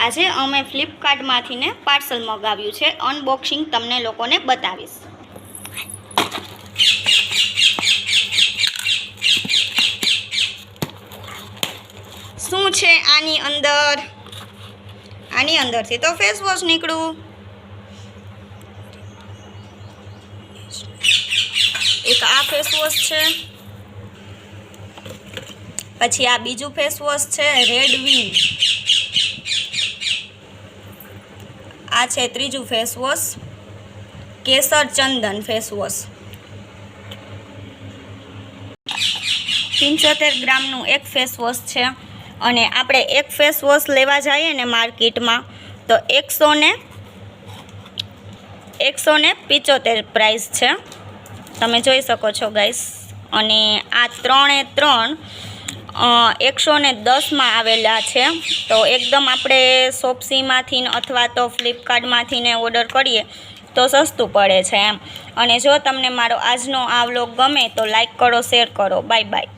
આજે અમે ફ્લિપકાર્ટમાંથી ને પાર્સલ મગાવ્યું છે. અનબોક્સિંગ તમને લોકોને બતાવીશ. શું છે આની અંદર? આની અંદરથી તો ફેસવોશ નીકળ્યું નીકળું. એક આ ફેસવોશ છે. પછી આ બીજું ફેસવોશ છે રેડ વિન આ છે ત્રીજું ફેસ વોશ કેસર ચંદન ફેસ વોશ પંચોતેર ગ્રામનું એક ફેસ વોશ છે. અને આપણે એક ફેસ વોશ લેવા જઈએ ને માર્કેટમાં, તો એકસો ને એકસો ને પિચોતેર પ્રાઇસ છે. તમે જોઈ શકો છો ગાઈસ અને આ ત્રણે ત્રણ એકસો ને દસમાં આવેલા છે. તો એકદમ આપણે શોપસીમાંથી ને અથવા તો ફ્લિપકાર્ટમાંથી ને ઓર્ડર કરીએ તો સસ્તું પડે છે એમ. અને જો તમને મારો આજનો આ વ્લોગ ગમે તો લાઇક કરો, શેર કરો. Bye bye.